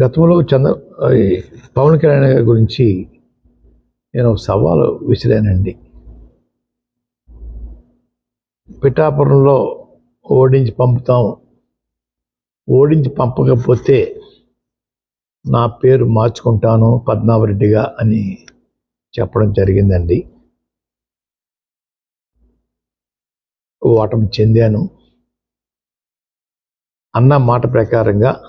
గతంలో చంద్ర పవన్ కళ్యాణ్ గారి గురించి నేను ఒక సవాలు విసిరానండి. పిఠాపురంలో ఓడించి పంపుతాం. ఓడించి పంపకపోతే నా పేరు మార్చుకుంటాను పద్మావరెడ్డిగా అని చెప్పడం జరిగిందండి. ఓటమి చెందాను. అన్న మాట ప్రకారంగా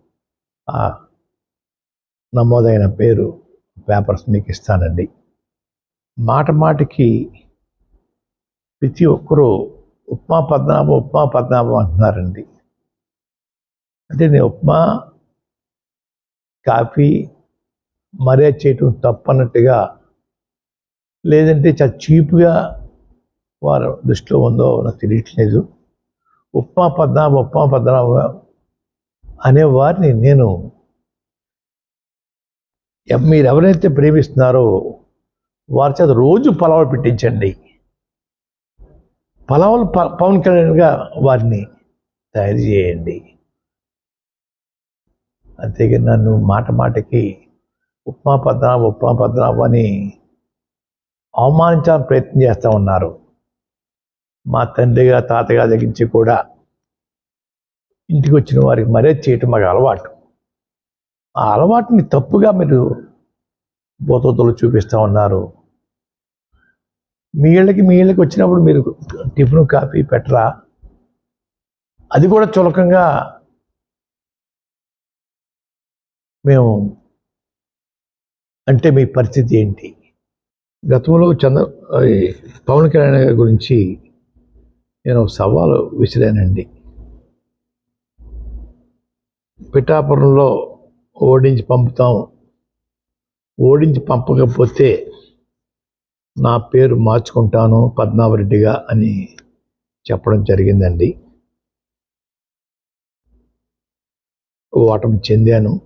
నమోదైన పేరు పేపర్స్ మీకు ఇస్తానండి. మాట మాటికి ప్రతి ఒక్కరూ ఉప్మా పద్మనాభం ఉప్మా పద్మనాభం అంటున్నారండి. అంటే నేను ఉప్మా కాఫీ మర్యాద చేయటం తప్పన్నట్టుగా లేదంటే చాలా చీప్గా వారు దృష్టిలో ఉందో నాకు తెలియట్లేదు. ఉప్మా పద్మనాభం ఉప్మా పద్మనాభం అనే వారిని నేను మీరు ఎవరైతే ప్రేమిస్తున్నారో వారి చేత రోజు పలావులు పెట్టించండి. పలావులు ప- పవన్ కళ్యాణ్గా వారిని తయారు చేయండి. అంతేగా నన్ను మాట మాటకి ఉప్మా పద్మనాభం ఉప్మా పద్మనాభం అని అవమానించాలని ప్రయత్నం చేస్తూ ఉన్నారు. మా తండ్రిగా తాతగా తగ్గించి కూడా ఇంటికి వచ్చిన వారికి మర్యాద చేయటం మాకు అలవాటు. ఆ అలవాటుని తప్పుగా మీరు బోతోతలు చూపిస్తూ ఉన్నారు. మీ ఇళ్ళకి మీ ఇళ్ళకి వచ్చినప్పుడు మీరు టిఫిన్ కాఫీ పెట్టరా? అది కూడా చులకంగా మేము అంటే మీ పరిస్థితి ఏంటి? గతంలో చంద్ర పవన్ కళ్యాణ్ గారి గురించి నేను సవాలు విసిరానండి. పిఠాపురంలో ఓడించి పంపుతాం. ఓడించి పంపకపోతే నా పేరు మార్చుకుంటాను పద్మావరెడ్డిగా అని చెప్పడం జరిగిందండి. ఓటమి చెందాను.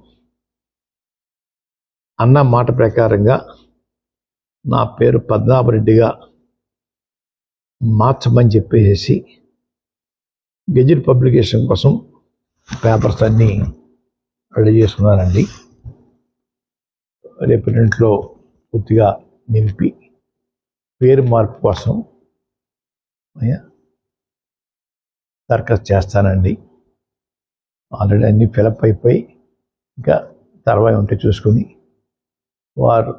అన్న మాట ప్రకారంగా నా పేరు పద్మావరెడ్డిగా మార్చమని చెప్పేసి గెజిట్ పబ్లికేషన్ కోసం పేపర్స్ అన్నీ రెడీ చేసుకున్నానండి రేపు ఇంట్లో పూర్తిగా నింపి పేరు మార్పు కోసం దరఖాస్తు చేస్తానండి. ఆల్రెడీ అన్నీ ఫిలప్ అయిపోయి ఇంకా తర్వాత ఉంటే చూసుకుని వారు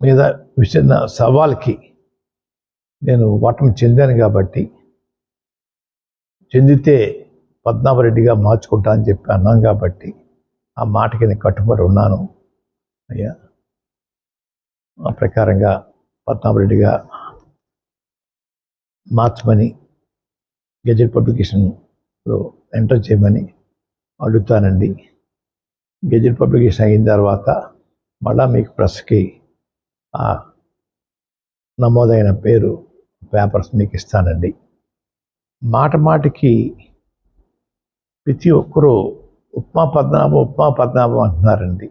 మీద విసిరిన సవాల్కి నేను ఓటమి చెందాను కాబట్టి చెందితే పద్మారెడ్డిగా మార్చుకుంటా అని చెప్పి అన్నాం కాబట్టి ఆ మాటకి నేను కట్టుబడి ఉన్నాను. అయ్యా ఆ ప్రకారంగా పద్మారెడ్డిగా మార్చమని గెజెట్ పబ్లికేషన్లో ఎంటర్ చేయమని అడుగుతానండి. గెజెట్ పబ్లికేషన్ అయిన తర్వాత మళ్ళా మీకు ప్రెస్కి ఆ నమోదైన పేరు పేపర్స్ మీకు ఇస్తానండి. మాట మాటికి ప్రతి ఒక్కరూ ఉప్మా పద్మనాభం ఉప్మా పద్మనాభం అంటున్నారండి.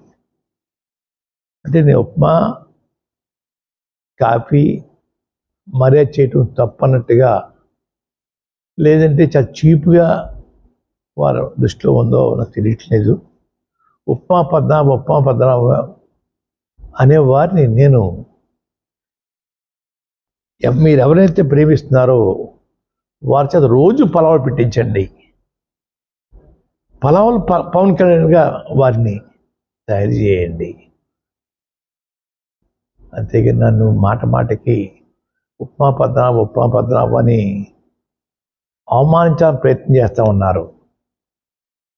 అంటే నేను ఉప్మా కాఫీ మర్యాద చేయటం తప్పన్నట్టుగా లేదంటే చాలా చీప్గా వారు దృష్టిలో ఉందో నాకు తెలియట్లేదు. ఉప్మా పద్మనాభం ఉప్మా పద్మనాభం అనే వారిని నేను మీరు ఎవరైతే ప్రేమిస్తున్నారో వారి చేత రోజు పలావులు పెట్టించండి. పలావులు ప- పవన్ కళ్యాణ్గా వారిని తయారు చేయండి. అంతేగా నన్ను మాట మాటకి ఉప్మా పద్మనాభ ఉప్మా పద్మనాభ అని అవమానించాలని ప్రయత్నం చేస్తూ ఉన్నారు.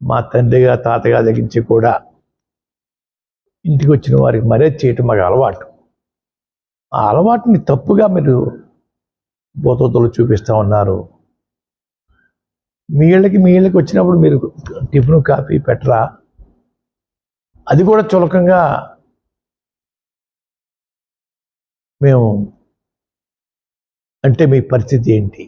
మా తండ్రిగా తాతగా దగ్గరించి కూడా ఇంటికి వచ్చిన వారికి మరే చేయటం మాకు అలవాటు. ఆ అలవాటుని తప్పుగా మీరు బోతోతలు చూపిస్తూ ఉన్నారు. మీ ఇళ్ళకి మీ ఇళ్ళకి వచ్చినప్పుడు మీరు టిఫిన్ కాఫీ పెట్టరా? అది కూడా చులకంగా మేము అంటే మీ పరిస్థితి ఏంటి?